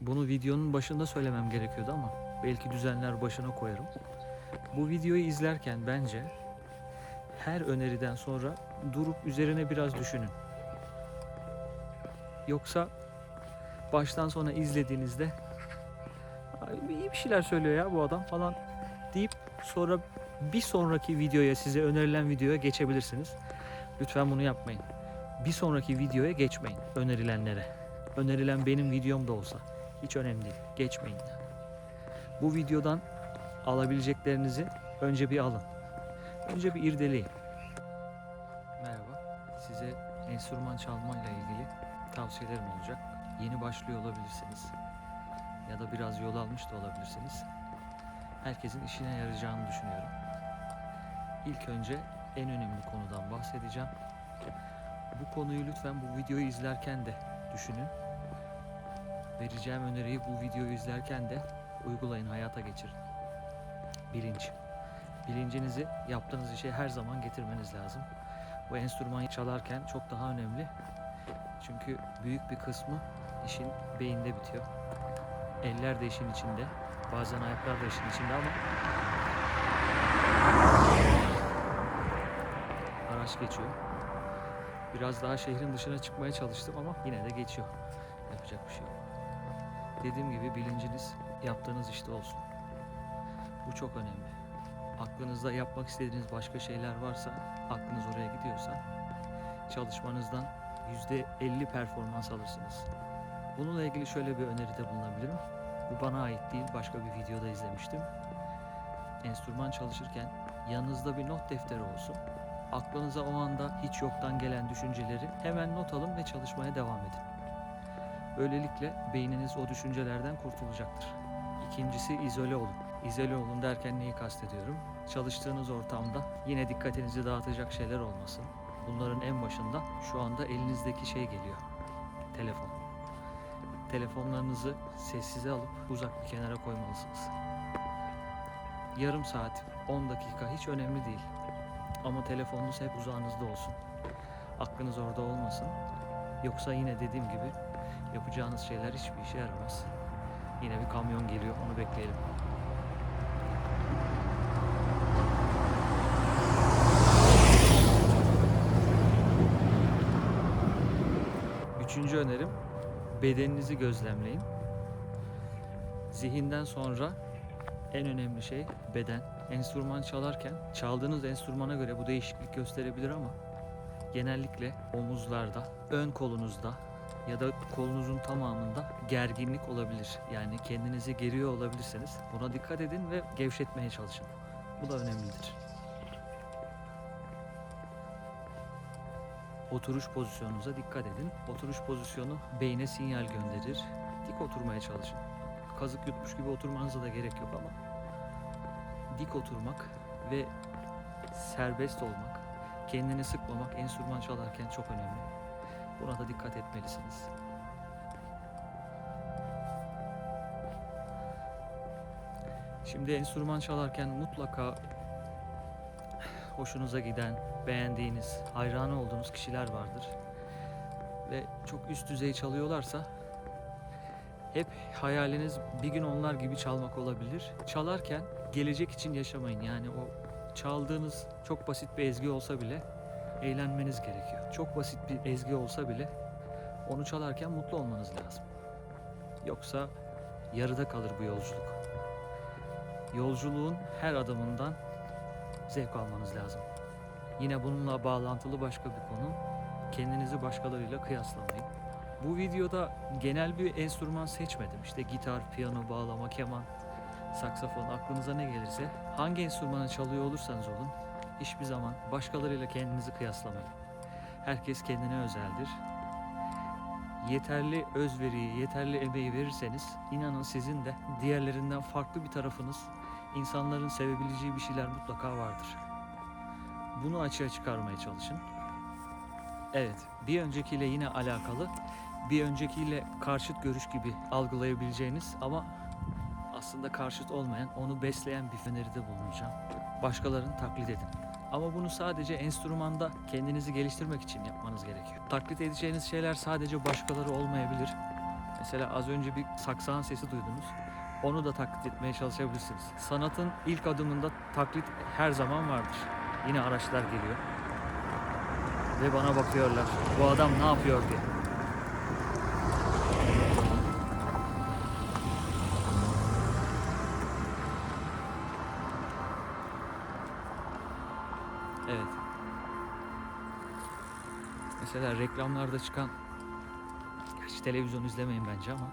Bunu videonun başında söylemem gerekiyordu ama belki düzenler başına koyarım. Bu videoyu izlerken bence her öneriden sonra durup üzerine biraz düşünün. Yoksa baştan sona izlediğinizde "Ay, iyi bir şeyler söylüyor ya bu adam falan deyip sonra bir sonraki videoya size önerilen videoya geçebilirsiniz. Lütfen bunu yapmayın. Bir sonraki videoya geçmeyin önerilenlere. Önerilen benim videom da olsa hiç önemli değil. Geçmeyin. Bu videodan alabileceklerinizi önce bir alın. Önce bir irdeleyin. Merhaba. Size enstrüman çalmayla ilgili tavsiyelerim olacak. Yeni başlıyor olabilirsiniz. Ya da biraz yol almış da olabilirsiniz. Herkesin işine yarayacağını düşünüyorum. İlk önce en önemli konudan bahsedeceğim. Bu konuyu lütfen bu videoyu izlerken de düşünün. Vereceğim öneriyi bu videoyu izlerken de uygulayın, hayata geçirin. Bilinç. Bilincinizi yaptığınız işe her zaman getirmeniz lazım. Bu enstrüman çalarken çok daha önemli. Çünkü büyük bir kısmı işin beyinde bitiyor. Eller de işin içinde. Bazen ayaklar da işin içinde ama araç geçiyor. Biraz daha şehrin dışına çıkmaya çalıştım ama yine de geçiyor. Yapacak bir şey yok. Dediğim gibi bilinciniz yaptığınız işte olsun. Bu çok önemli. Aklınızda yapmak istediğiniz başka şeyler varsa, aklınız oraya gidiyorsa çalışmanızdan %50 performans alırsınız. Bununla ilgili şöyle bir öneride bulunabilirim. Bu bana ait değil, başka bir videoda izlemiştim. Enstrüman çalışırken yanınızda bir not defteri olsun. Aklınıza o anda hiç yoktan gelen düşünceleri hemen not alın ve çalışmaya devam edin. Böylelikle beyniniz o düşüncelerden kurtulacaktır. İkincisi izole olun. İzole olun derken neyi kastediyorum? Çalıştığınız ortamda yine dikkatinizi dağıtacak şeyler olmasın. Bunların en başında şu anda elinizdeki şey geliyor. Telefon. Telefonlarınızı sessize alıp uzak bir kenara koymalısınız. Yarım saat, 10 dakika hiç önemli değil. Ama telefonunuz hep uzağınızda olsun. Aklınız orada olmasın. Yoksa yine dediğim gibi yapacağınız şeyler hiçbir işe yaramaz. Yine bir kamyon geliyor, onu bekleyelim. Üçüncü önerim bedeninizi gözlemleyin. Zihinden sonra en önemli şey beden. Enstrüman çalarken çaldığınız enstrümana göre bu değişiklik gösterebilir ama genellikle omuzlarda, ön kolunuzda ya da kolunuzun tamamında gerginlik olabilir. Yani kendinizi geriyor olabilirseniz buna dikkat edin ve gevşetmeye çalışın. Bu da önemlidir. Oturuş pozisyonunuza dikkat edin. Oturuş pozisyonu beyne sinyal gönderir. Dik oturmaya çalışın. Kazık yutmuş gibi oturmanıza da gerek yok ama dik oturmak ve serbest olmak, kendini sıkmamak enstrüman çalarken çok önemli. Buna da dikkat etmelisiniz. Şimdi enstrüman çalarken mutlaka hoşunuza giden, beğendiğiniz, hayranı olduğunuz kişiler vardır. Ve çok üst düzey çalıyorlarsa hep hayaliniz bir gün onlar gibi çalmak olabilir. Çalarken gelecek için yaşamayın. Yani o çaldığınız çok basit bir ezgi olsa bile eğlenmeniz gerekiyor. Çok basit bir ezgi olsa bile onu çalarken mutlu olmanız lazım. Yoksa yarıda kalır bu yolculuk. Yolculuğun her adımından zevk almanız lazım. Yine bununla bağlantılı başka bir konu. Kendinizi başkalarıyla kıyaslamayın. Bu videoda genel bir enstrüman seçmedim. İşte gitar, piyano, bağlama, keman, saksafon aklınıza ne gelirse hangi enstrümanı çalıyor olursanız olun hiçbir zaman başkalarıyla kendinizi kıyaslamayın. Herkes kendine özeldir. Yeterli özveriyi, yeterli emeği verirseniz inanın sizin de diğerlerinden farklı bir tarafınız, insanların sevebileceği bir şeyler mutlaka vardır. Bunu açığa çıkarmaya çalışın. Evet, bir öncekiyle yine alakalı, bir öncekiyle karşıt görüş gibi algılayabileceğiniz ama aslında karşıt olmayan, onu besleyen bir öneride bulunacağım. Başkalarını taklit edin. Ama bunu sadece enstrümanda kendinizi geliştirmek için yapmanız gerekiyor. Taklit edeceğiniz şeyler sadece başkaları olmayabilir. Mesela az önce bir saksağın sesi duydunuz. Onu da taklit etmeye çalışabilirsiniz. Sanatın ilk adımında taklit her zaman vardır. Yine araçlar geliyor. Ve bana bakıyorlar. Bu adam ne yapıyor diye. Reklamlarda çıkan Gerçi televizyon izlemeyin bence ama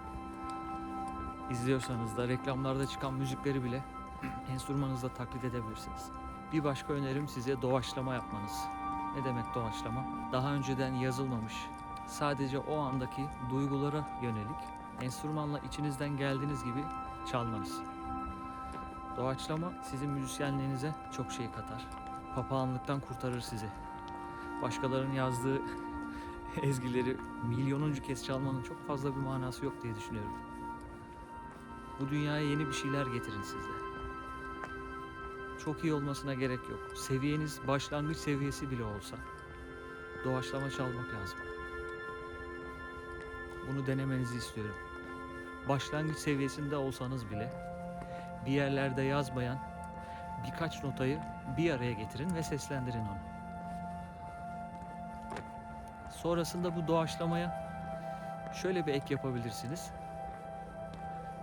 izliyorsanız da reklamlarda çıkan müzikleri bile enstrümanınızla taklit edebilirsiniz. Bir başka önerim size doğaçlama yapmanız. Ne demek doğaçlama? Daha önceden yazılmamış, sadece o andaki duygulara yönelik enstrümanla içinizden geldiğiniz gibi çalmanız. Doğaçlama sizin müzisyenliğinize çok şey katar. Papağanlıktan kurtarır sizi. Başkalarının yazdığı ezgileri milyonuncu kez çalmanın çok fazla bir manası yok diye düşünüyorum. Bu dünyaya yeni bir şeyler getirin size. Çok iyi olmasına gerek yok. Seviyeniz başlangıç seviyesi bile olsa doğaçlama çalmak lazım. Bunu denemenizi istiyorum. Başlangıç seviyesinde olsanız bile bir yerlerde yazmayan birkaç notayı bir araya getirin ve seslendirin onu. Sonrasında bu doğaçlamaya şöyle bir ek yapabilirsiniz.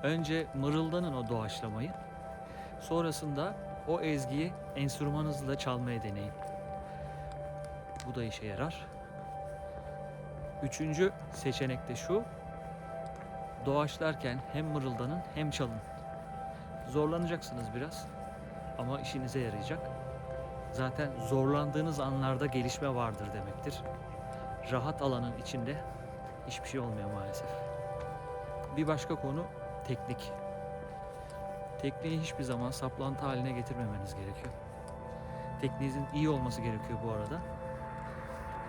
Önce mırıldanın o doğaçlamayı. Sonrasında o ezgiyi enstrümanınızla çalmaya deneyin. Bu da işe yarar. Üçüncü seçenek de şu. Doğaçlarken hem mırıldanın hem çalın. Zorlanacaksınız biraz ama işinize yarayacak. Zaten zorlandığınız anlarda gelişme vardır demektir rahat alanın içinde hiçbir şey olmuyor maalesef. Bir başka konu teknik. Tekniği hiçbir zaman saplantı haline getirmemeniz gerekiyor. Tekniğinizin iyi olması gerekiyor bu arada.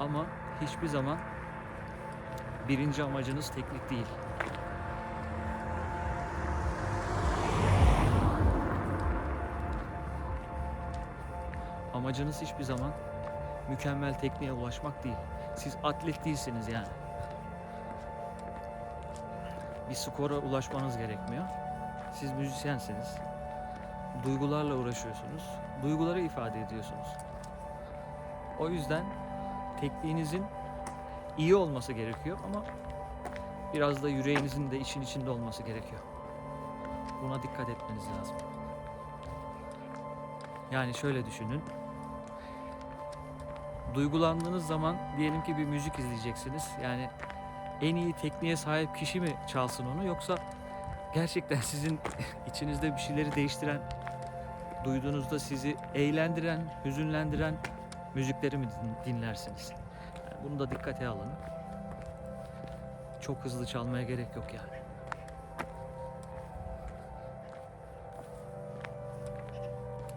Ama hiçbir zaman birinci amacınız teknik değil. Amacınız hiçbir zaman mükemmel tekniğe ulaşmak değil. Siz atlet değilsiniz yani. Bir skora ulaşmanız gerekmiyor. Siz müzisyensiniz. Duygularla uğraşıyorsunuz. Duyguları ifade ediyorsunuz. O yüzden tekniğinizin iyi olması gerekiyor ama biraz da yüreğinizin de için içinde olması gerekiyor. Buna dikkat etmeniz lazım. Yani şöyle düşünün duygulandığınız zaman diyelim ki bir müzik izleyeceksiniz. Yani en iyi tekniğe sahip kişi mi çalsın onu yoksa gerçekten sizin içinizde bir şeyleri değiştiren, duyduğunuzda sizi eğlendiren, hüzünlendiren müzikleri mi din- dinlersiniz? Yani bunu da dikkate alın. Çok hızlı çalmaya gerek yok yani.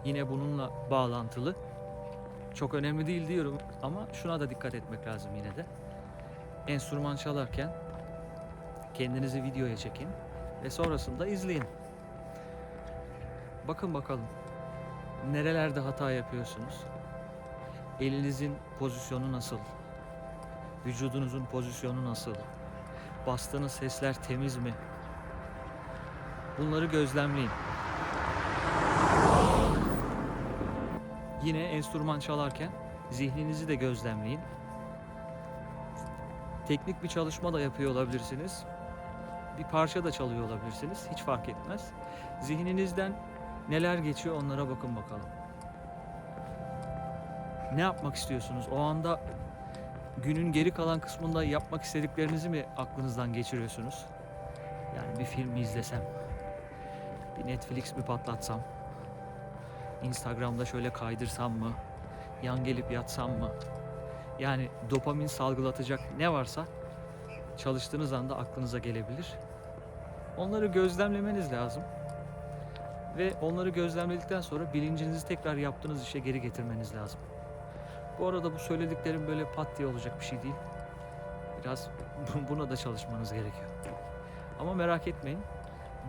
Yine bununla bağlantılı çok önemli değil diyorum ama şuna da dikkat etmek lazım yine de. Enstrüman çalarken kendinizi videoya çekin ve sonrasında izleyin. Bakın bakalım nerelerde hata yapıyorsunuz? Elinizin pozisyonu nasıl? Vücudunuzun pozisyonu nasıl? Bastığınız sesler temiz mi? Bunları gözlemleyin. Yine enstrüman çalarken zihninizi de gözlemleyin. Teknik bir çalışma da yapıyor olabilirsiniz. Bir parça da çalıyor olabilirsiniz. Hiç fark etmez. Zihninizden neler geçiyor onlara bakın bakalım. Ne yapmak istiyorsunuz? O anda günün geri kalan kısmında yapmak istediklerinizi mi aklınızdan geçiriyorsunuz? Yani bir film izlesem? Bir Netflix mi patlatsam? Instagram'da şöyle kaydırsam mı? Yan gelip yatsam mı? Yani dopamin salgılatacak ne varsa çalıştığınız anda aklınıza gelebilir. Onları gözlemlemeniz lazım. Ve onları gözlemledikten sonra bilincinizi tekrar yaptığınız işe geri getirmeniz lazım. Bu arada bu söylediklerim böyle pat diye olacak bir şey değil. Biraz buna da çalışmanız gerekiyor. Ama merak etmeyin.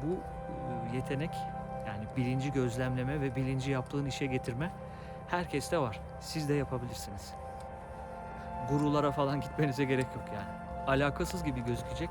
Bu e, yetenek bilinci gözlemleme ve bilinci yaptığın işe getirme herkeste var. Siz de yapabilirsiniz. Gurulara falan gitmenize gerek yok yani. Alakasız gibi gözükecek.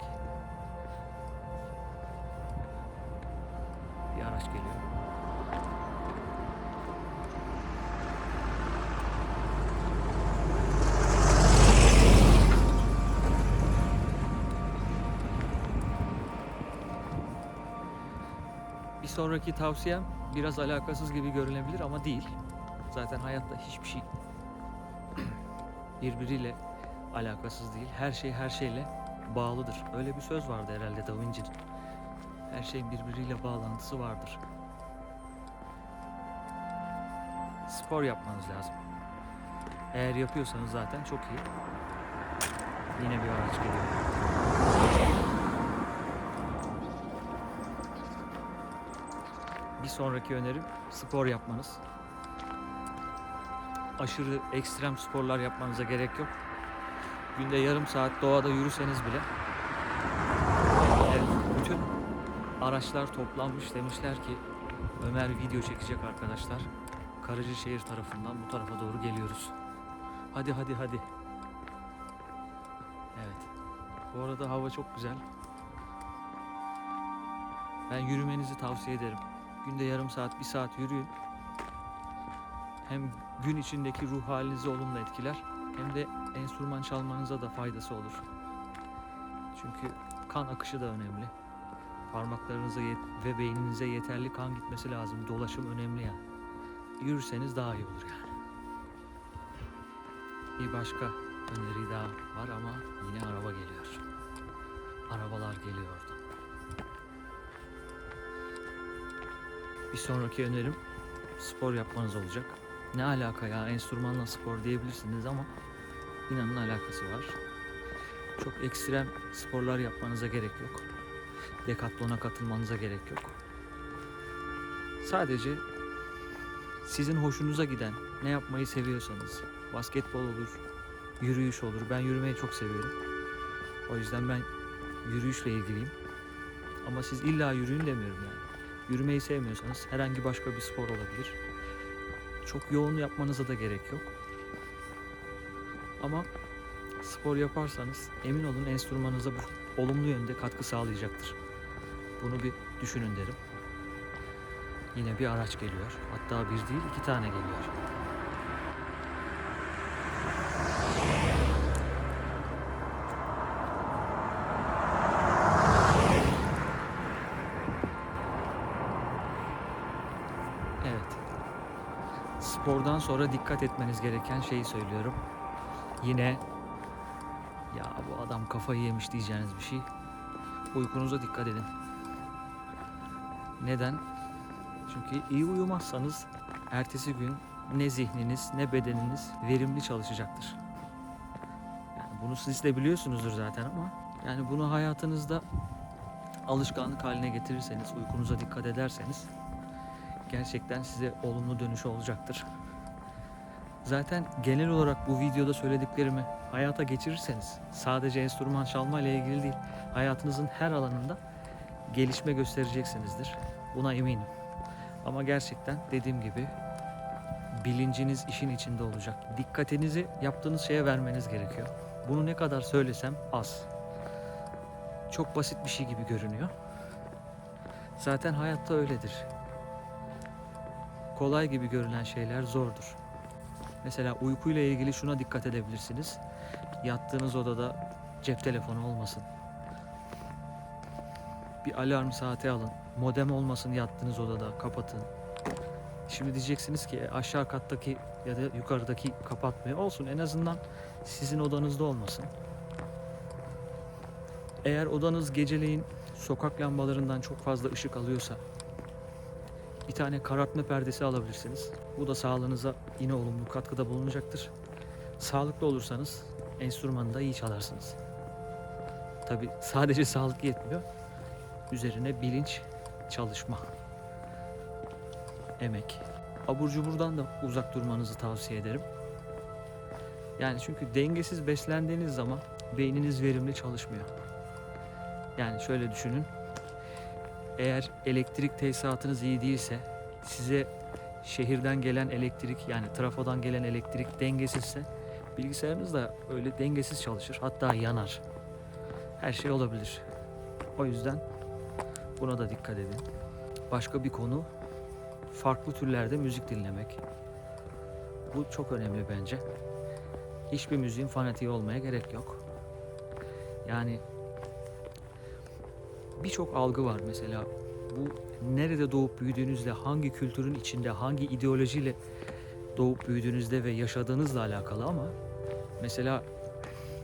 Bir sonraki tavsiyem biraz alakasız gibi görünebilir ama değil. Zaten hayatta hiçbir şey birbiriyle alakasız değil. Her şey her şeyle bağlıdır. Öyle bir söz vardı herhalde Da Vinci'nin. Her şeyin birbiriyle bağlantısı vardır. Spor yapmanız lazım. Eğer yapıyorsanız zaten çok iyi. Yine bir araç geliyor. Bir sonraki önerim spor yapmanız. Aşırı ekstrem sporlar yapmanıza gerek yok. Günde yarım saat doğada yürüseniz bile Evet, bütün araçlar toplanmış demişler ki Ömer video çekecek arkadaşlar. Karıcışehir tarafından bu tarafa doğru geliyoruz. Hadi hadi hadi. Evet. Bu arada hava çok güzel. Ben yürümenizi tavsiye ederim. Günde yarım saat, bir saat yürüyün. Hem gün içindeki ruh halinizi olumlu etkiler hem de enstrüman çalmanıza da faydası olur. Çünkü kan akışı da önemli. Parmaklarınıza ve beyninize yeterli kan gitmesi lazım. Dolaşım önemli yani. Yürürseniz daha iyi olur yani. Bir başka öneri daha var ama yine araba geliyor. Arabalar geliyor Bir sonraki önerim spor yapmanız olacak. Ne alaka ya enstrümanla spor diyebilirsiniz ama inanın alakası var. Çok ekstrem sporlar yapmanıza gerek yok. Decathlon'a katılmanıza gerek yok. Sadece sizin hoşunuza giden ne yapmayı seviyorsanız basketbol olur, yürüyüş olur. Ben yürümeyi çok seviyorum. O yüzden ben yürüyüşle ilgiliyim. Ama siz illa yürüyün demiyorum yani. Yürümeyi sevmiyorsanız herhangi başka bir spor olabilir. Çok yoğun yapmanıza da gerek yok. Ama spor yaparsanız emin olun enstrümanınıza bu olumlu yönde katkı sağlayacaktır. Bunu bir düşünün derim. Yine bir araç geliyor. Hatta bir değil iki tane geliyor. Evet. Spordan sonra dikkat etmeniz gereken şeyi söylüyorum. Yine ya bu adam kafayı yemiş diyeceğiniz bir şey. Uykunuza dikkat edin. Neden? Çünkü iyi uyumazsanız ertesi gün ne zihniniz ne bedeniniz verimli çalışacaktır. Yani bunu siz de biliyorsunuzdur zaten ama yani bunu hayatınızda alışkanlık haline getirirseniz, uykunuza dikkat ederseniz gerçekten size olumlu dönüşü olacaktır. Zaten genel olarak bu videoda söylediklerimi hayata geçirirseniz sadece enstrüman çalma ile ilgili değil, hayatınızın her alanında gelişme göstereceksinizdir. Buna eminim. Ama gerçekten dediğim gibi bilinciniz işin içinde olacak. Dikkatinizi yaptığınız şeye vermeniz gerekiyor. Bunu ne kadar söylesem az. Çok basit bir şey gibi görünüyor. Zaten hayatta öyledir. Kolay gibi görünen şeyler zordur. Mesela uykuyla ilgili şuna dikkat edebilirsiniz. Yattığınız odada cep telefonu olmasın. Bir alarm saati alın. Modem olmasın yattığınız odada kapatın. Şimdi diyeceksiniz ki "E, aşağı kattaki ya da yukarıdaki kapatmıyor. Olsun en azından sizin odanızda olmasın. Eğer odanız geceleyin sokak lambalarından çok fazla ışık alıyorsa bir tane karartma perdesi alabilirsiniz. Bu da sağlığınıza yine olumlu katkıda bulunacaktır. Sağlıklı olursanız enstrümanı da iyi çalarsınız. Tabi sadece sağlık yetmiyor. Üzerine bilinç, çalışma, emek. Abur cuburdan da uzak durmanızı tavsiye ederim. Yani çünkü dengesiz beslendiğiniz zaman beyniniz verimli çalışmıyor. Yani şöyle düşünün. Eğer elektrik tesisatınız iyi değilse, size şehirden gelen elektrik yani trafodan gelen elektrik dengesizse bilgisayarınız da öyle dengesiz çalışır. Hatta yanar. Her şey olabilir. O yüzden buna da dikkat edin. başka bir konu farklı türlerde müzik dinlemek. Bu çok önemli bence. Hiçbir müziğin fanatiği olmaya gerek yok. Yani birçok algı var mesela. Bu nerede doğup büyüdüğünüzle, hangi kültürün içinde, hangi ideolojiyle doğup büyüdüğünüzde ve yaşadığınızla alakalı ama mesela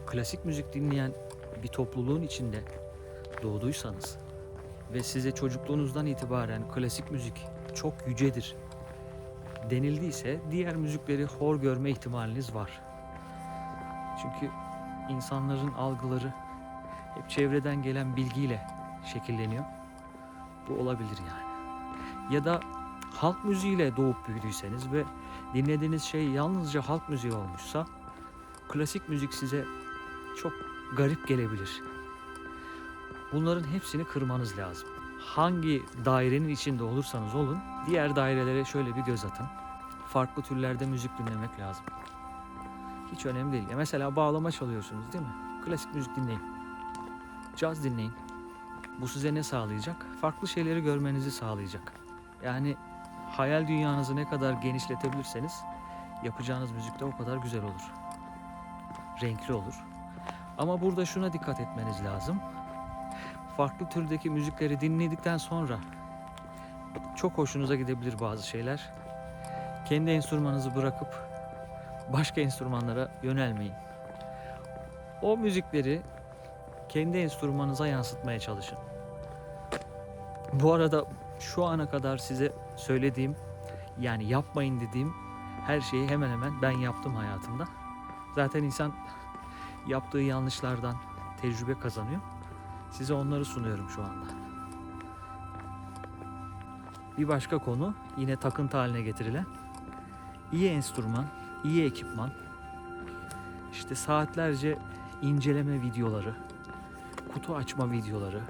klasik müzik dinleyen bir topluluğun içinde doğduysanız ve size çocukluğunuzdan itibaren klasik müzik çok yücedir denildiyse diğer müzikleri hor görme ihtimaliniz var. Çünkü insanların algıları hep çevreden gelen bilgiyle şekilleniyor. Bu olabilir yani. Ya da halk müziğiyle doğup büyüdüyseniz ve dinlediğiniz şey yalnızca halk müziği olmuşsa klasik müzik size çok garip gelebilir. Bunların hepsini kırmanız lazım. Hangi dairenin içinde olursanız olun, diğer dairelere şöyle bir göz atın. Farklı türlerde müzik dinlemek lazım. Hiç önemli değil. Ya mesela bağlama çalıyorsunuz değil mi? Klasik müzik dinleyin. Caz dinleyin. Bu size ne sağlayacak? Farklı şeyleri görmenizi sağlayacak. Yani hayal dünyanızı ne kadar genişletebilirseniz yapacağınız müzik de o kadar güzel olur. Renkli olur. Ama burada şuna dikkat etmeniz lazım. Farklı türdeki müzikleri dinledikten sonra çok hoşunuza gidebilir bazı şeyler. Kendi enstrümanınızı bırakıp başka enstrümanlara yönelmeyin. O müzikleri kendi enstrümanınıza yansıtmaya çalışın. Bu arada şu ana kadar size söylediğim yani yapmayın dediğim her şeyi hemen hemen ben yaptım hayatımda. Zaten insan yaptığı yanlışlardan tecrübe kazanıyor. Size onları sunuyorum şu anda. Bir başka konu yine takıntı haline getirilen iyi enstrüman, iyi ekipman, işte saatlerce inceleme videoları, kutu açma videoları.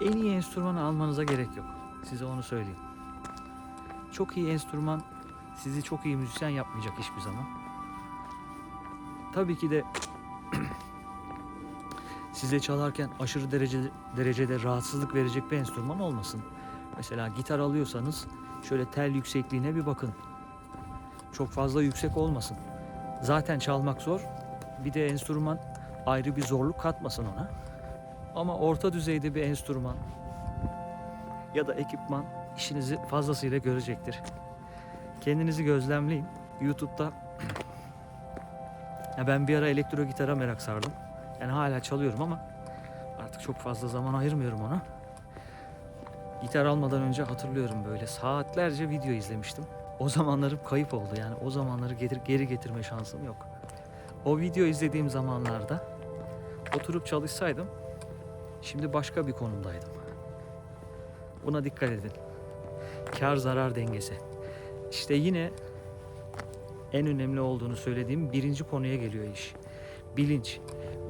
En iyi enstrümanı almanıza gerek yok. Size onu söyleyeyim. Çok iyi enstrüman sizi çok iyi müzisyen yapmayacak hiçbir zaman. Tabii ki de size çalarken aşırı derece, derecede rahatsızlık verecek bir enstrüman olmasın. Mesela gitar alıyorsanız şöyle tel yüksekliğine bir bakın. Çok fazla yüksek olmasın. Zaten çalmak zor. Bir de enstrüman ayrı bir zorluk katmasın ona. Ama orta düzeyde bir enstrüman ya da ekipman işinizi fazlasıyla görecektir. Kendinizi gözlemleyin. YouTube'da ya ben bir ara elektro gitara merak sardım. Yani hala çalıyorum ama artık çok fazla zaman ayırmıyorum ona. Gitar almadan önce hatırlıyorum böyle saatlerce video izlemiştim. O zamanlarım kayıp oldu yani o zamanları getir, geri getirme şansım yok. O video izlediğim zamanlarda oturup çalışsaydım şimdi başka bir konumdaydım. Buna dikkat edin. Kar zarar dengesi. İşte yine en önemli olduğunu söylediğim birinci konuya geliyor iş. Bilinç.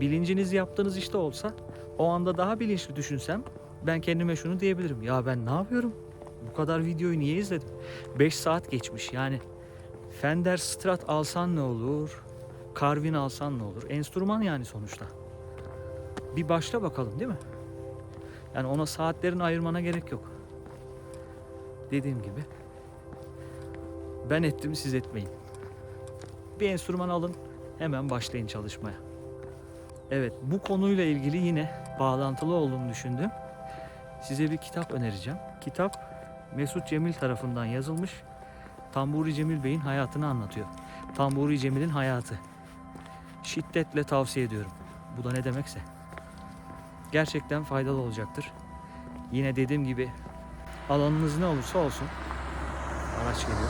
Bilinciniz yaptığınız işte olsa o anda daha bilinçli düşünsem ben kendime şunu diyebilirim. Ya ben ne yapıyorum? Bu kadar videoyu niye izledim? 5 saat geçmiş yani. Fender Strat alsan ne olur? Carvin alsan ne olur? Enstrüman yani sonuçta. Bir başla bakalım değil mi? Yani ona saatlerini ayırmana gerek yok. Dediğim gibi ben ettim siz etmeyin. Bir enstrüman alın hemen başlayın çalışmaya. Evet bu konuyla ilgili yine bağlantılı olduğunu düşündüm. Size bir kitap önereceğim. Kitap Mesut Cemil tarafından yazılmış. Tamburi Cemil Bey'in hayatını anlatıyor. Tamburi Cemil'in hayatı. Şiddetle tavsiye ediyorum. Bu da ne demekse. Gerçekten faydalı olacaktır. Yine dediğim gibi alanınız ne olursa olsun. Araç geliyor.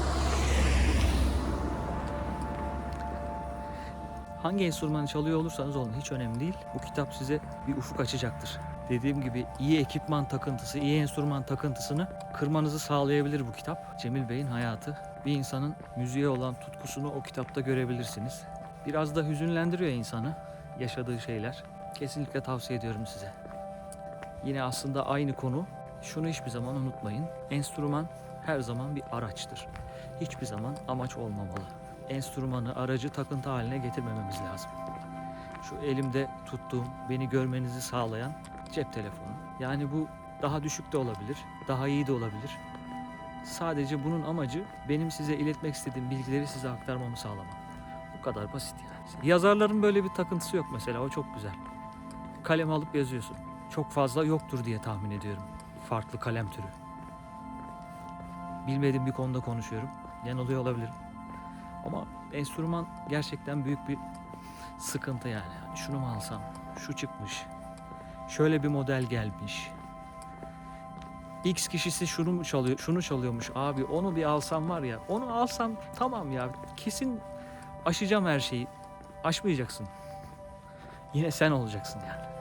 Hangi enstrümanı çalıyor olursanız olun hiç önemli değil. Bu kitap size bir ufuk açacaktır. Dediğim gibi iyi ekipman takıntısı, iyi enstrüman takıntısını kırmanızı sağlayabilir bu kitap. Cemil Bey'in hayatı. Bir insanın müziğe olan tutkusunu o kitapta görebilirsiniz. Biraz da hüzünlendiriyor insanı yaşadığı şeyler. Kesinlikle tavsiye ediyorum size. Yine aslında aynı konu. Şunu hiçbir zaman unutmayın. Enstrüman her zaman bir araçtır. Hiçbir zaman amaç olmamalı. Enstrümanı, aracı takıntı haline getirmememiz lazım. Şu elimde tuttuğum, beni görmenizi sağlayan cep telefonu. Yani bu Daha düşük de olabilir, daha iyi de olabilir. Sadece bunun amacı benim size iletmek istediğim bilgileri size aktarmamı sağlamak. Bu kadar basit yani. Yazarların böyle bir takıntısı yok mesela. O çok güzel. Kalem alıp yazıyorsun. Çok fazla yoktur diye tahmin ediyorum. Farklı kalem türü. Bilmediğim bir konuda konuşuyorum. Yanılıyor olabilirim. Ama enstrüman gerçekten büyük bir sıkıntı yani. Yani şunu mu alsam? Şu çıkmış. Şöyle bir model gelmiş. X kişisi şunu mu çalıyor, şunu çalıyormuş abi. Onu bir alsam var ya. Onu alsam tamam ya. Kesin aşacağım her şeyi. Aşmayacaksın. Yine sen olacaksın yani.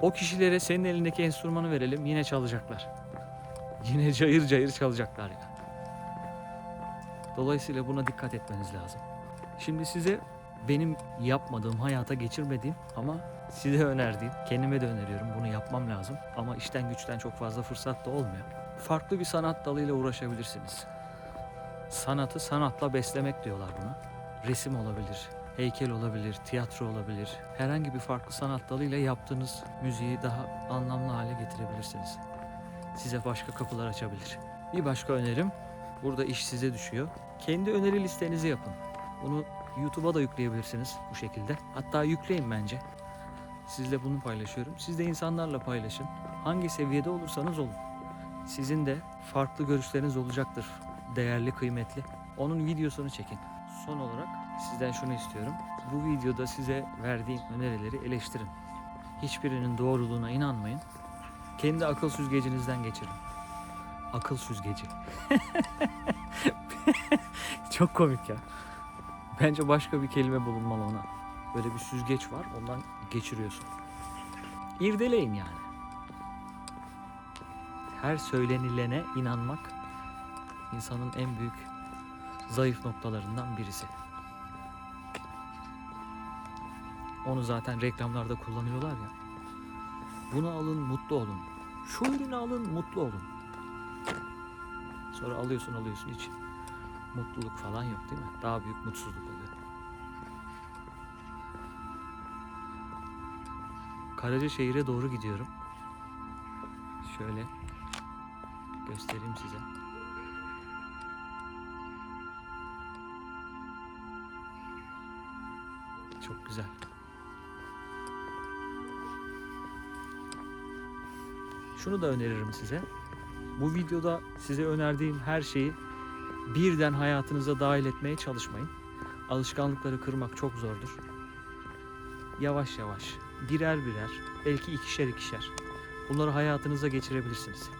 O kişilere senin elindeki enstrümanı verelim yine çalacaklar. Yine cayır cayır çalacaklar yani. Dolayısıyla buna dikkat etmeniz lazım. Şimdi size benim yapmadığım, hayata geçirmediğim ama size önerdiğim, kendime de öneriyorum bunu yapmam lazım. Ama işten güçten çok fazla fırsat da olmuyor. Farklı bir sanat dalıyla uğraşabilirsiniz. Sanatı sanatla beslemek diyorlar buna. Resim olabilir, heykel olabilir, tiyatro olabilir. Herhangi bir farklı sanat dalıyla yaptığınız müziği daha anlamlı hale getirebilirsiniz. Size başka kapılar açabilir. Bir başka önerim, burada iş size düşüyor. Kendi öneri listenizi yapın. Bunu YouTube'a da yükleyebilirsiniz bu şekilde. Hatta yükleyin bence. Sizle bunu paylaşıyorum. Siz de insanlarla paylaşın. Hangi seviyede olursanız olun. Sizin de farklı görüşleriniz olacaktır. Değerli, kıymetli. Onun videosunu çekin. Son olarak sizden şunu istiyorum. Bu videoda size verdiğim önerileri eleştirin. Hiçbirinin doğruluğuna inanmayın. Kendi akıl süzgecinizden geçirin. Akıl süzgeci. Çok komik ya. Bence başka bir kelime bulunmalı ona. Böyle bir süzgeç var, ondan geçiriyorsun. İrdeleyin yani. Her söylenilene inanmak insanın en büyük zayıf noktalarından birisi. Onu zaten reklamlarda kullanıyorlar ya. Bunu alın, mutlu olun. Şu ürünü alın, mutlu olun. Sonra alıyorsun, alıyorsun hiç mutluluk falan yok değil mi? Daha büyük mutsuzluk oluyor. Karacaşehir'e doğru gidiyorum. Şöyle göstereyim size. Çok güzel. Şunu da öneririm size. Bu videoda size önerdiğim her şeyi birden hayatınıza dahil etmeye çalışmayın. Alışkanlıkları kırmak çok zordur. Yavaş yavaş, birer birer, belki ikişer ikişer bunları hayatınıza geçirebilirsiniz.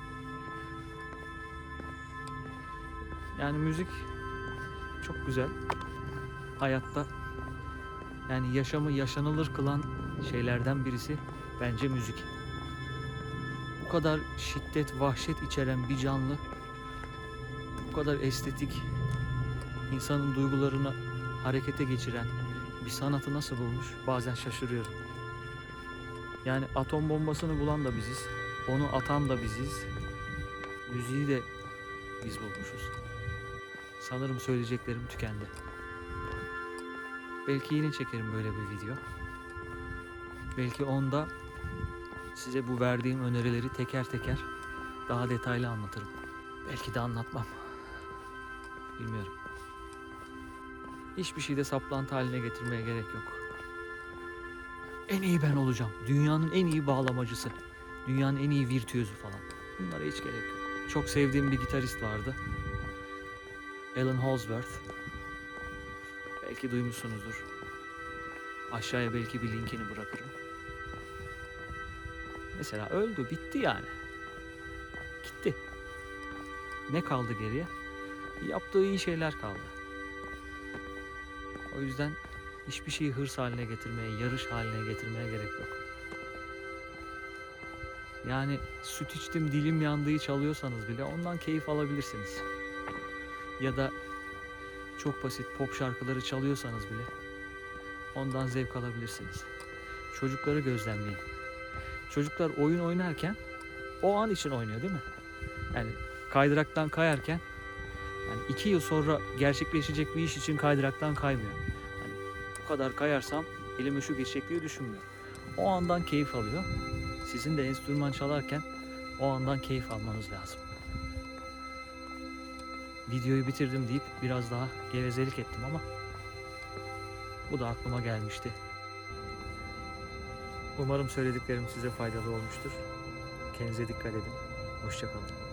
Yani müzik çok güzel. Hayatta yani yaşamı yaşanılır kılan şeylerden birisi bence müzik. Bu kadar şiddet, vahşet içeren bir canlı bu kadar estetik, insanın duygularını harekete geçiren bir sanatı nasıl bulmuş bazen şaşırıyorum. Yani atom bombasını bulan da biziz, onu atan da biziz, müziği de biz bulmuşuz. Sanırım söyleyeceklerim tükendi. Belki yine çekerim böyle bir video. Belki onda size bu verdiğim önerileri teker teker daha detaylı anlatırım. Belki de anlatmam. Bilmiyorum. Hiçbir şeyde saplantı haline getirmeye gerek yok. En iyi ben olacağım. Dünyanın en iyi bağlamacısı. Dünyanın en iyi virtüözü falan. Bunlara hiç gerek yok. Çok sevdiğim bir gitarist vardı. Alan Holdsworth. Belki duymuşsunuzdur. Aşağıya belki bir linkini bırakırım. Mesela öldü, bitti yani. Gitti. Ne kaldı geriye? Yaptığı iyi şeyler kaldı. O yüzden hiçbir şeyi hırs haline getirmeye, yarış haline getirmeye gerek yok. Yani süt içtim dilim yandığı çalıyorsanız bile ondan keyif alabilirsiniz. Ya da çok basit pop şarkıları çalıyorsanız bile ondan zevk alabilirsiniz. Çocukları gözlemleyin. Çocuklar oyun oynarken o an için oynuyor değil mi? Yani kaydıraktan kayarken yani iki yıl sonra gerçekleşecek bir iş için kaydıraktan kaymıyor. Hani bu kadar kayarsam elime şu geçecek diye düşünmüyor. O andan keyif alıyor. Sizin de enstrüman çalarken o andan keyif almanız lazım. Videoyu bitirdim deyip biraz daha gevezelik ettim ama bu da aklıma gelmişti. Umarım söylediklerim size faydalı olmuştur. Kendinize dikkat edin. Hoşçakalın.